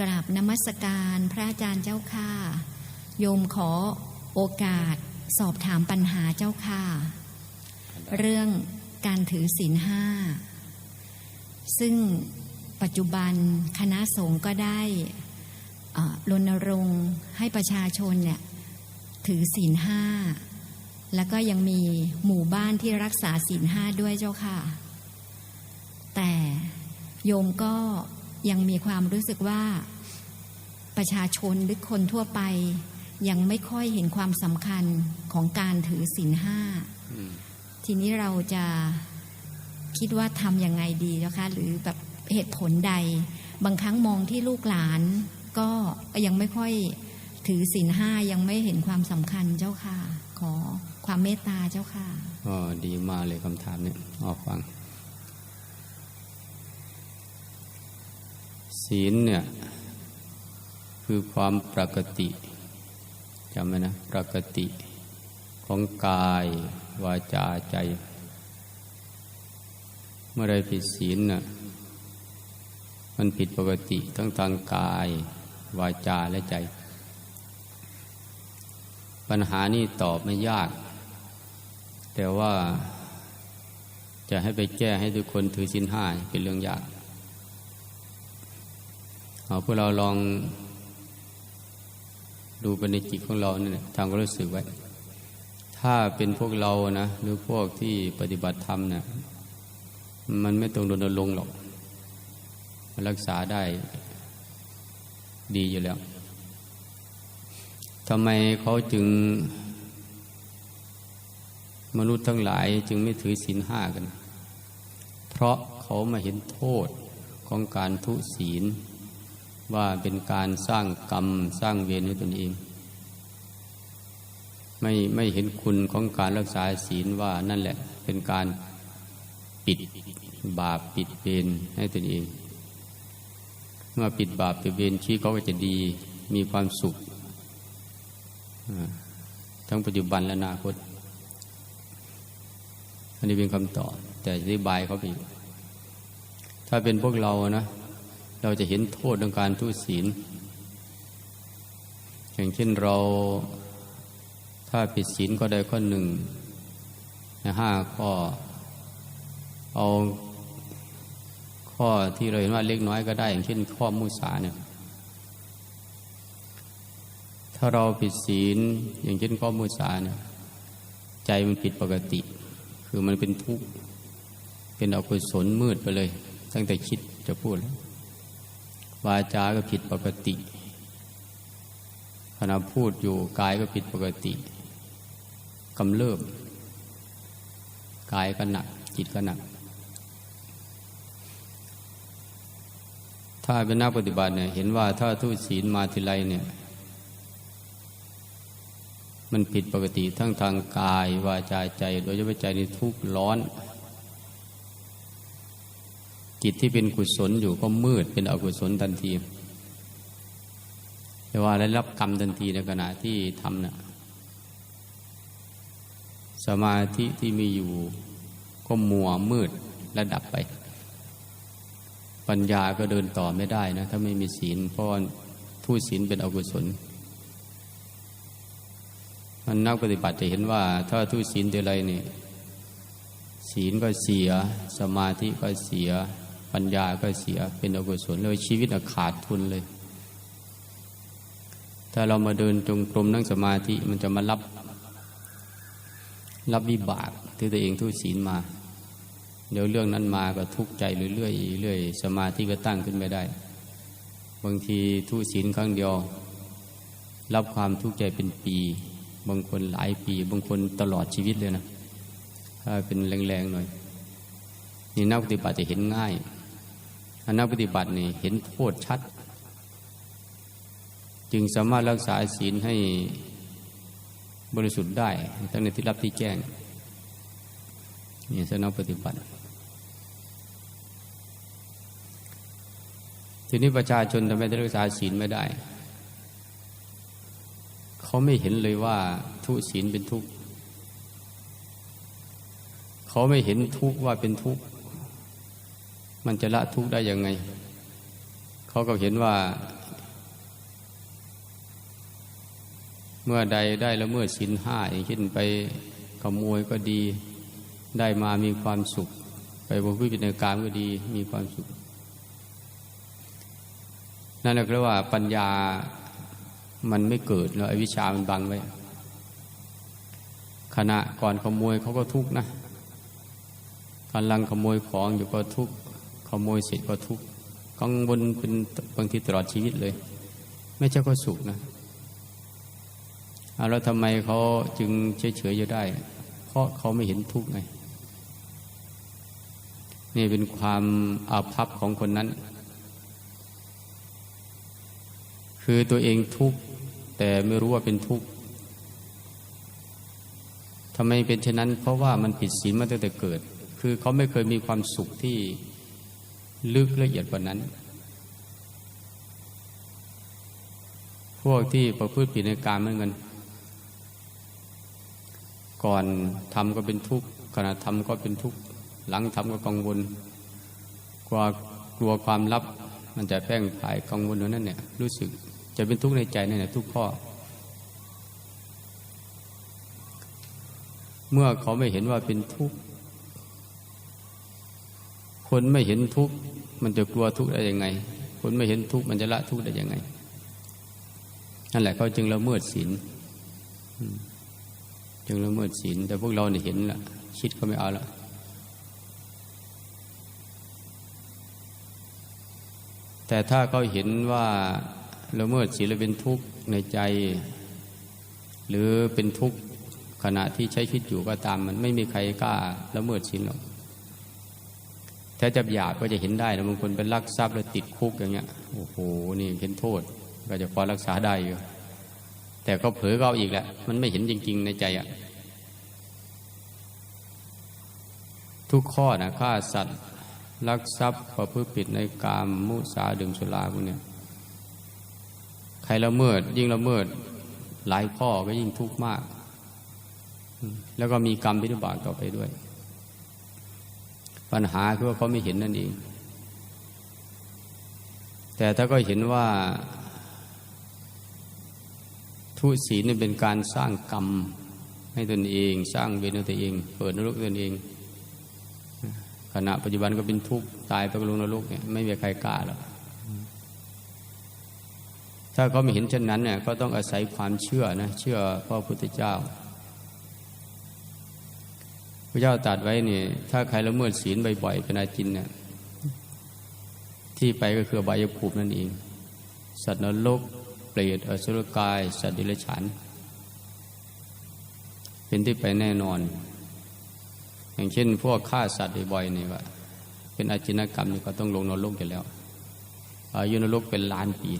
กราบนมัสการพระอาจารย์เจ้าค่ะ โยมขอโอกาสสอบถามปัญหาเจ้าค่ะ เรื่องการถือศีลห้า ซึ่งปัจจุบันคณะสงฆ์ก็ได้รณรงค์ให้ประชาชนเนี่ยถือศีลห้า แล้วก็ยังมีหมู่บ้านที่รักษาศีลห้าด้วยเจ้าค่ะ แต่โยมก็ ยังมีความรู้สึกว่าประชาชนหรือคนทั่วไป ยังไม่ค่อยเห็นความสำคัญของการถือศีลห้าอืมทีนี้เราจะคิดว่าทำยังไงดีเจ้าคะ หรือแบบเหตุผลใด บางครั้งมองที่ลูกหลาน ก็ยังไม่ค่อยถือศีลห้ายังไม่เห็นความสำคัญเจ้าค่ะ ขอความเมตตาเจ้าค่ะก็ดีมากเลยคำถามเนี่ยออกฟัง ศีลเนี่ย คือความปกติจำไว้นะปกติของกายวาจาใจ เมื่อไรผิดศีลน่ะมันผิดปกติทั้งทางกาย วาจาและใจ ปัญหานี้ตอบไม่ยาก แต่ว่าจะให้ไปแก้ให้ทุกคนถือศีลห้าเป็นเรื่องยาก เอาพวกเราลองดูไปในจิตของเราเนี่ยทำก็รู้สึกไว้ ถ้าเป็นพวกเรานะ หรือพวกที่ปฏิบัติธรรมเนี่ยมันไม่ตรงโดนลงหรอก มันรักษาได้ดีอยู่แล้วทำไมเขาจึง มนุษย์ทั้งหลายจึงไม่ถือศีลห้ากัน เพราะเขามาเห็นโทษของการทุศีล ว่าเป็นการสร้างกรรมสร้างเวรให้ตนเอง ไม่ไม่เห็นคุณของการรักษาศีลว่านั่นแหละเป็นการปิดบาปปิดเวรให้ตนเอง เมื่อปิดบาปปิดเวรชีวิตเขาก็จะดีมีความสุข ทั้งปัจจุบันและอนาคต อันนี้เป็นคำตอบแต่อธิบายเขาไปถ้าเป็นพวกเรานะ เราจะเห็นโทษของการทุศีล อย่างเช่นเราถ้าผิดศีลก็ได้ข้อหนึ่งในห้าข้อ เอาข้อที่เราเห็นว่าเล็กน้อยก็ได้ อย่างเช่นข้อมุสาเนี่ยถ้าเราผิดศีลอย่างเช่นข้อมุสาเนี่ยใจมันผิดปกติ คือมันเป็นทุกข์เป็นอกุศลมืดไปเลย ตั้งแต่คิดจะพูดแล้ว วาจาก็ผิดปกติ ขณะพูดอยู่กายก็ผิดปกติกำเริบกายก็หนัก จิตก็หนัก ถ้าเป็นนักปฏิบัติเนี่ยเห็นว่าถ้าทุศีลมาทีไรเนี่ย มันผิดปกติทั้งทางกายวาจาใจ โดยเฉพาะใจในทุกข์ร้อน จิตที่เป็นกุศลอยู่ก็มืดเป็นอกุศลทันทีแต่ว่าได้รับกรรมทันทีในขณะที่ทำนะ่ะสมาธิที่มีอยู่ก็มัวมืดและดับไป ปัญญาก็เดินต่อไม่ได้นะ ถ้าไม่มีศีลเพราะว่าผู้ศีลเป็นอกุศล มันนักปฏิบัติจะเห็นว่า ถ้าทุศีลเท่ไรเนี่ยศีลก็เสีย สมาธิก็เสีย ปัญญาก็เสียเป็นอกุศลเลยชีวิตขาดทุนเลย ถ้าเรามาเดินจงกรมนั่งสมาธิมันจะมารับ รับวิบากที่ตัวเองทุศีลมา เดี๋ยวเรื่องนั้นมาก็ทุกข์ใจเรื่อยๆเรื่อยสมาธิก็ตั้งขึ้นไม่ได้ บางทีทุศีลครั้งเดียว รับความทุกข์ใจเป็นปี บางคนหลายปี บางคนตลอดชีวิตเลยนะถ้าเป็นแรงๆหน่อยนี่นักปฏิบัติจะเห็นง่าย นนักปฏิบัตินี่เห็นโทษชัด จึงสามารถรักษาศีลให้บริสุทธิ์ได้ทั้งในที่รับที่แจ้งนี่สนักปฏิบัติ ทีนี้ประชาชนทำไมรักษาศีลไม่ได้ เขาไม่เห็นเลยว่าทุศีลเป็นทุกข์เขาไม่เห็นทุกข์ว่าเป็นทุกข์ มันจะละทุกข์ได้ยังไง เขาก็เห็นว่า เมื่อใดได้แล้วเมื่อสินห้าอย่างเช่นไปขโมยก็ดี ได้มามีความสุข ไปบริจในการก็ดีมีความสุข นั่นแหละว่าปัญญามันไม่เกิดแล้วอวิชามันบังไว้ขณะก่อนขโมยเขาก็ทุกข์นะกำลังขโมยของอยู่ก็ทุกข์ ขโมยเสร็จก็ทุกข์กังวลเป็นบางทีตลอดชีวิตเลย ไม่ใช่ก็สุขนะเอาแล้วทำไมเขาจึงเฉยๆอยู่ได้ เพราะเขาไม่เห็นทุกข์ไง นี่เป็นความอาภัพของคนนั้น คือตัวเองทุกข์แต่ไม่รู้ว่าเป็นทุกข์ทำไมเป็นเช่นนั้น เพราะว่ามันผิดศีลมาตั้งแต่เกิด คือเขาไม่เคยมีความสุขที่ ลึกละเอียดกว่านั้น พวกที่ประพฤติผิดในการเหมือนกันก่อนทำก็เป็นทุกข์ขณะทำก็เป็นทุกข์หลังทำก็กังวลกลัวกลัวความลับ มันจะแพร่งพายกังวุ่นั่นเนี่ยรู้สึกจะเป็นทุกข์ในใจนั่นแหละทุกข้อ เมื่อเขาไม่เห็นว่าเป็นทุกข์ คนไม่เห็นทุกข์มันจะกลัวทุกข์ได้ยังไง คนไม่เห็นทุกข์มันจะละทุกข์ได้ยังไง นั่นแหละเขาจึงละเมิดศีลจึงละเมิดศีลแต่พวกเราเนี่ยเห็นละคิดก็ไม่เอาละแต่ถ้าเขาเห็นว่าละเมิดศีลเป็นทุกข์ในใจ หรือเป็นทุกข์ขณะที่ใช้ชีวิตอยู่ก็ตาม มันไม่มีใครกล้าละเมิดศีลหรอก ถ้าจะหยาบก็จะเห็นได้นะบางคนเป็นลักทรัพย์แล้วติดคุกอย่างเงี้ยโอ้โหนี่เห็นโทษก็จะพอรักษาได้อยู่แต่ก็เผลอก็เอาอีกแหละ มันไม่เห็นจริง ๆ ในใจอะทุกข้อนะฆ่าสัตว์ลักทรัพย์ประพฤติผิดในกามมุสาดื่มสุราพวกเนี้ยใครละเมิด ยิ่งละเมิด หลายข้อก็ยิ่งทุกข์มาก แล้วก็มีกรรมพิบากต่อไปด้วย ปัญหาคือว่าเขาไม่เห็นนั่นเอง แต่ถ้าก็เห็นว่า ทุศีลนี่เป็นการสร้างกรรม ให้ตนเอง สร้างเวรตัวเอง เปิดนรกตนเอง ขณะปัจจุบันก็เป็นทุกข์ตายไปกลงนรกเนี่ยไม่มีใครกล้าหรอกถ้าเขาไม่เห็นเช่นนั้นเนี่ยก็ต้องอาศัยความเชื่อนะ เชื่อพระพุทธเจ้า พระเจ้าตรัสไว้เนี่ยถ้าใครละเมิดศีลบ่อยๆเป็นอาจินเนี่ยที่ไปก็คืออบายภูมินั่นเอง สัตว์นรกเปรตอสุรกาย สัตว์ดิลฉัน เป็นที่ไปแน่นอน อย่างเช่น พวกฆ่าสัตว์บ่อยๆนี่ว่า เป็นอาจินกรรมนี่ก็ต้องลงนรกอยู่แล้วอายุนรกเป็นล้านปี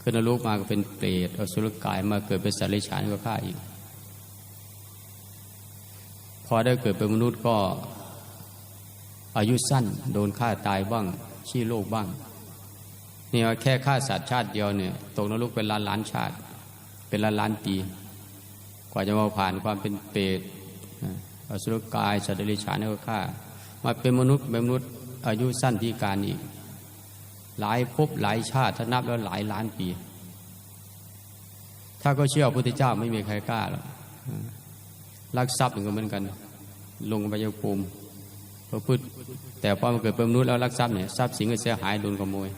ขึ้นนรกมาก็เป็นเปรตอสุรกายมาเกิดเป็นสัตว์ดิลฉันก็ฆ่าอีก พอได้เกิดเป็นมนุษย์ก็อายุสั้น โดนฆ่าตายบ้างชี้โลกบ้างนี่ว่าแค่ฆ่าสัตว์ชาติเดียวเนี่ยตกนรกเป็นล้านล้านชาติ เป็นล้านล้านปี กว่าจะมาผ่านความเป็นเปรตอสุรกายสัตว์เดรัจฉานก็ฆ่า มาเป็นมนุษย์เป็นมนุษย์อายุสั้นที่การอีก หลายภพหลายชาติถ้านับแล้วหลายล้านปี ถ้าก็เชื่อพระพุทธเจ้าไม่มีใครกล้าหรอก ลักทรัพย์เหมือนกัน ลงไปยภูมิพระพุทธแต่พอมาเกิดเป็นมนุษย์แล้วลักทรัพย์เนี่ยทรัพย์สินก็เสียหายโดนขโมย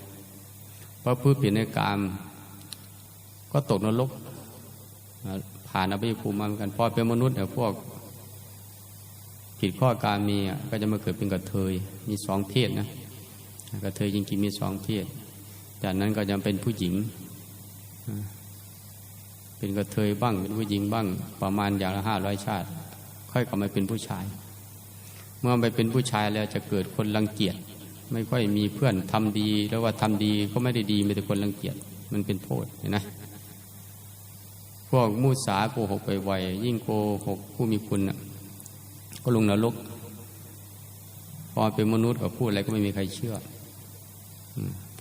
พระพุทธผิดในกามก็ตกนรกผ่านอภิภูมิมาเหมือนกันพอเป็นมนุษย์เนี่ยพวก ผิดข้อการมีก็จะมาเกิดเป็นกระเทยมีสองเพศนะกระเทยจริงๆมีสองเพศจากนั้นก็จะเป็นผู้หญิง เป็นกระเทยบ้างเป็นผู้หญิงบ้าง ประมาณอย่างละห้าร้อยชาติ ค่อยกลับมาเป็นผู้ชาย เมื่อไปเป็นผู้ชายแล้วจะเกิดคนรังเกียจไม่ค่อยมีเพื่อนทำดีแล้วว่าทำดีก็ไม่ได้ดีมีแต่คนรังเกียจมันเป็นโทษเห็นไหมพวกมูสาโกหกไปไวยิ่งโกหกผู้มีคุณนะก็ลงนรกพอเป็นมนุษย์ก็พูดอะไรก็ไม่มีใครเชื่อ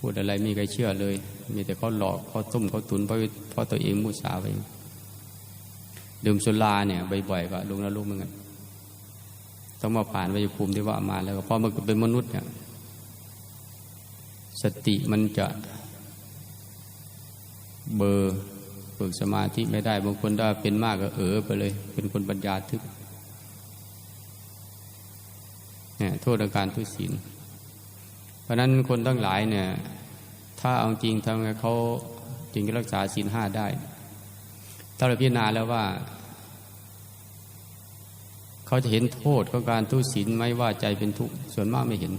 พูดอะไรมีใครเชื่อเลย มีแต่เขาหลอกเขาต้มเขาตุนเพราะเพราะตัวเองมุสาไปดื่มสุราเนี่ยบ่อยๆก็ลุงนรกเหมือนกันต้องมาผ่านวิภูมิที่ว่ามาแล้วพอมาเป็นมนุษย์เนี่ยสติมันจะเบอร์ฝึกสมาธิไม่ได้บางคนถ้เป็นมากก็เออไปเลย เป็นคนปัญญาทึบเนี่ยโทษอาการทุศีล เพราะนั้นคนทั้งหลายเนี่ยถ้าเอาจริงทำไงเขาจึงจะรักษาศีลห้าได้ถ้าเราพิจารณาแล้วว่า เขาจะเห็นโทษของการทุศีลไหมว่าใจเป็นทุกข์ส่วนมากไม่เห็น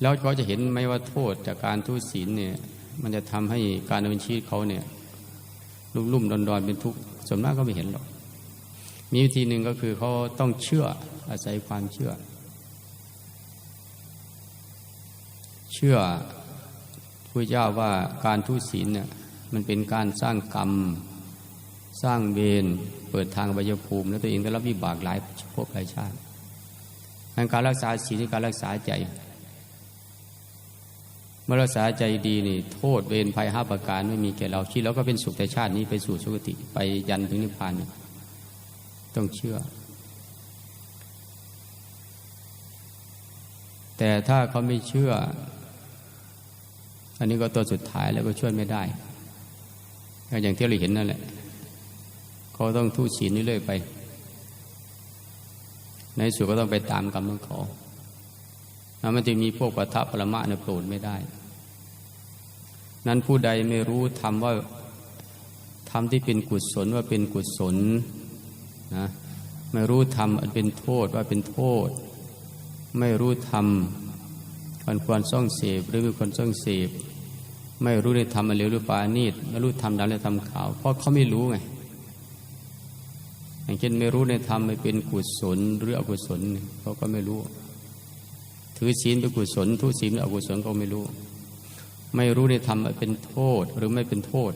แล้วเขาจะเห็นไหมว่าโทษจากการทุศีลเนี่ยมันจะทำให้การดำเนินชีวิตเขาเนี่ยลุ่มลุ่มดอนดอนเป็นทุกข์ส่วนมากก็ไม่เห็นหรอก มีวิธีหนึ่งก็คือเขาต้องเชื่ออาศัยความเชื่อ ชื่อพระเจ้าว่าการทุศีลเนี่ยมันเป็นการสร้างกรรม สร้างเวรเปิดทางใบยภูมิ แล้วตัวเองได้รับวิบากหลายภพหลายชาติการรักษาศีลการรักษาใจเมื่อรักษาใจดีนี่โทษเวรภัยห้าประการไม่มีแก่เราชีวิตเราก็เป็นสุขแต่ชาตินี้ไปสู่สุคติไปยันถึงนิพพานต้องเชื่อ แต่ถ้าเขาไม่เชื่อ อันนี้ก็ตัวสุดท้ายแล้วก็ช่วยไม่ได้ก็อย่างที่เราเห็นนั่นแหละ เขาต้องทุศีลเรื่อยไป ในสุดก็ต้องไปตามกรรมของเขาแล้วมันจะมีพวกปะทะปรมะเนี่ยโปรดไม่ได้ นั้นผู้ใดไม่รู้ทำว่าทำที่เป็นกุศลว่าเป็นกุศลนะไม่รู้ทำอันเป็นโทษว่าเป็นโทษ ไม่รู้ทำควรควรซ่องเสพหรือไม่ควรซ่องเสพ ไม่รู้ในธรรมอันเลวหรือปานีตไม่รู้ทำดำและทำขาว เพราะเขาไม่รู้ไง อย่างเช่นไม่รู้ในธรรมไม่เป็นกุศลหรืออกุศลเขาก็ไม่รู้ ถือศีลเป็นกุศลทุศีลเป็นอกุศลก็ไม่รู้ ไม่รู้ในธรรมเป็นโทษหรือไม่เป็นโทษ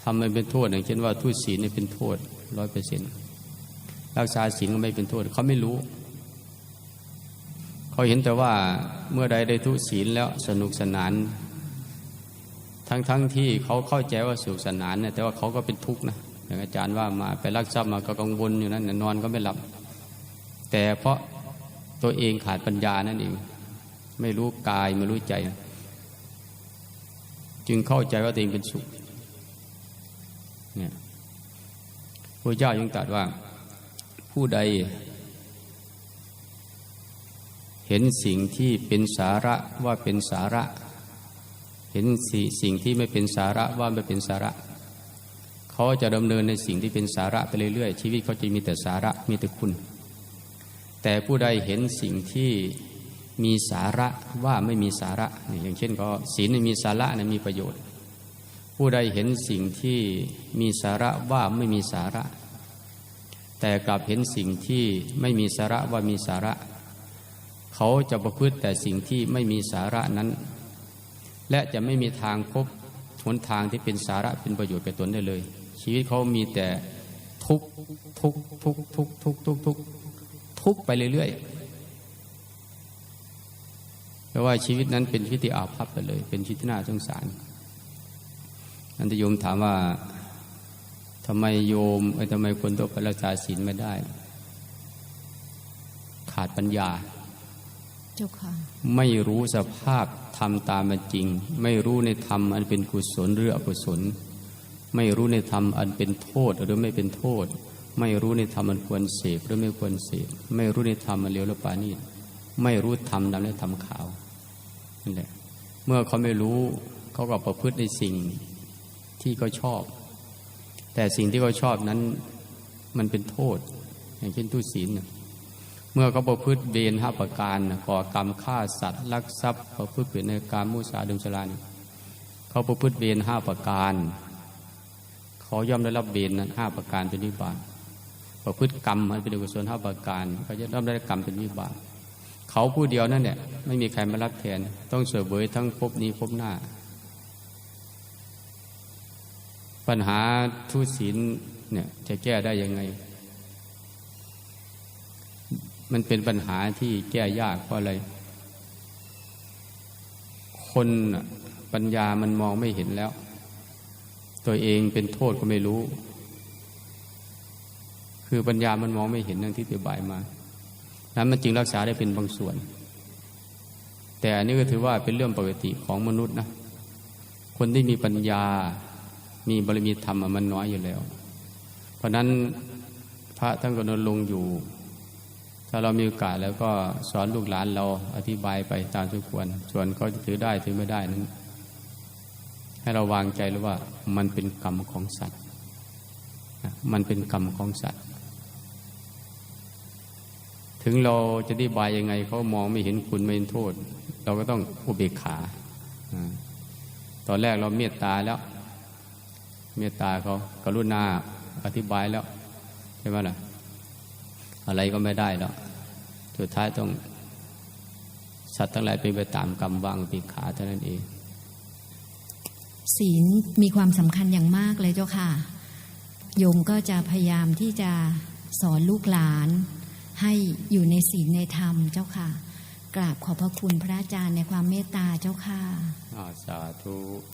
ทำมันเป็นโทษอย่างเช่นว่าทุศีลเป็นโทษร้อยเปอร์เซ็นต์รักษาศีลก็ไม่เป็นโทษเขาไม่รู้ เขาเห็นแต่ว่าเมื่อใดได้ทุศีลแล้วสนุกสนาน ทั้งๆทที่เขาเข้าใจว่าสนุกสนานเนี่ยแต่ว่าเขาก็เป็นทุกข์นะอย่างอาจารย์ว่ามาไปรักทรัพย์มาก็กังวลอยู่นั่นนอนก็ไม่หลับ แต่เพราะตัวเองขาดปัญญานั่นเองไม่รู้กายไม่รู้ใจ จึงเข้าใจว่าตัวเองเป็นสุขเนี่ยพระเจ้ายังตรัสว่าผู้ใด เห็นสิ่งที่เป็นสาระว่าเป็นสาระ เห็นสิ่งที่ไม่เป็นสาระว่าไม่เป็นสาระ เขาจะดำเนินในสิ่งที่เป็นสาระไปเรื่อยๆ ชีวิตเขาจะมีแต่สาระมีแต่คุณ แต่ผู้ใดเห็นสิ่งที่มีสาระว่าไม่มีสาระอย่างเช่นก็ศีลมีสาระนะมีประโยชน์ ผู้ใดเห็นสิ่งที่มีสาระว่าไม่มีสาระ แต่กลับเห็นสิ่งที่ไม่มีสาระว่ามีสาระ เขาจะประพฤติแต่สิ่งที่ไม่มีสาระนั้น และจะไม่มีทางพบหนทางที่เป็นสาระเป็นประโยชน์แก่ตนได้เลย ชีวิตเขามีแต่ทุกทุกทุกทุกทุกทุกทุกทุกไปเรื่อยๆแปลว่าชีวิตนั้นเป็นชีวิตที่อาภัพไปเลย เป็นชีวิตที่น่าสงสารนันทโยมถามว่าทำไมโยมทำไมคนตัวไปรักษาศีลไม่ได้ ขาดปัญญา ไม่รู้สภาพธรรมตามเป็นจริง ไม่รู้ในธรรมอันเป็นกุศลหรืออกุศล ไม่รู้ในธรรมอันเป็นโทษหรือไม่เป็นโทษ ไม่รู้ในธรรมอันควรเสพหรือไม่ควรเสพไม่รู้ในธรรมอันเลวหรือปานีไม่รู้ธรรมดำและธรรมขาวนั่นแหละเมื่อเขาไม่รู้เขาก็ประพฤติในสิ่งที่เขาชอบ แต่สิ่งที่เขาชอบนั้นมันเป็นโทษ อย่างเช่นทุศีลนะ เมื่อเขาประพฤติเบนห้าประการก่อกรรมฆ่าสัตว์ลักทรัพย์ประพฤติผิดในการมุสาดุมสลานเขาประพฤติเบนห้าประการเขาย่อมได้รับเบนนั้นห้าประการเป็นวิบากประพฤติกรรมมันเป็นกุศลห้าประการเขาจะย่อมได้กรรมเป็นวิบากเขาผู้เดียวนั่นเนี่ยไม่มีใครมารับแทน ต้องเสวยทั้งภพนี้ภพหน้า ปัญหาทุศีลเนี่ยจะแก้ได้ยังไง มันเป็นปัญหาที่แก้ยากเพราะอะไร คนปัญญามันมองไม่เห็นแล้ว ตัวเองเป็นโทษก็ไม่รู้ คือปัญญามันมองไม่เห็นนั่งที่อธิบายมา นั้นมันจริงรักษาได้เป็นบางส่วน แต่อันนี้ก็ถือว่าเป็นเรื่องปกติของมนุษย์นะ คนที่มีปัญญา มีบารมีธรรมมันน้อยอยู่แล้ว เพราะนั้นพระท่านก็นลงอยู่ ถ้าเรามีโอกาสแล้วก็สอนลูกหลานเราอธิบายไปตามสมควร ส่วนเขาจะถือได้ถือไม่ได้นั้น ให้เราวางใจแล้วว่ามันเป็นกรรมของสัตว์ มันเป็นกรรมของสัตว์ ถึงเราจะอธิบายยังไงเขามองไม่เห็นคุณไม่เห็นโทษ เราก็ต้องอุเบกขาอ่าตอนแรกเราเมตตาแล้ว เมตตาเขากรุณาอธิบายแล้วใช่ไหมล่ะ อะไรก็ไม่ได้แล้วสุดท้ายต้อง สัตว์ทั้งหลายเป็นไปตามกรรมวางอุเบกขาเท่านั้นเอง ศีลมีความสำคัญอย่างมากเลยเจ้าค่ะ โยมก็จะพยายามที่จะสอนลูกหลาน ให้อยู่ในศีลในธรรมเจ้าค่ะ กราบขอบพระคุณพระอาจารย์ในความเมตตาเจ้าค่ะอ่าสาธุ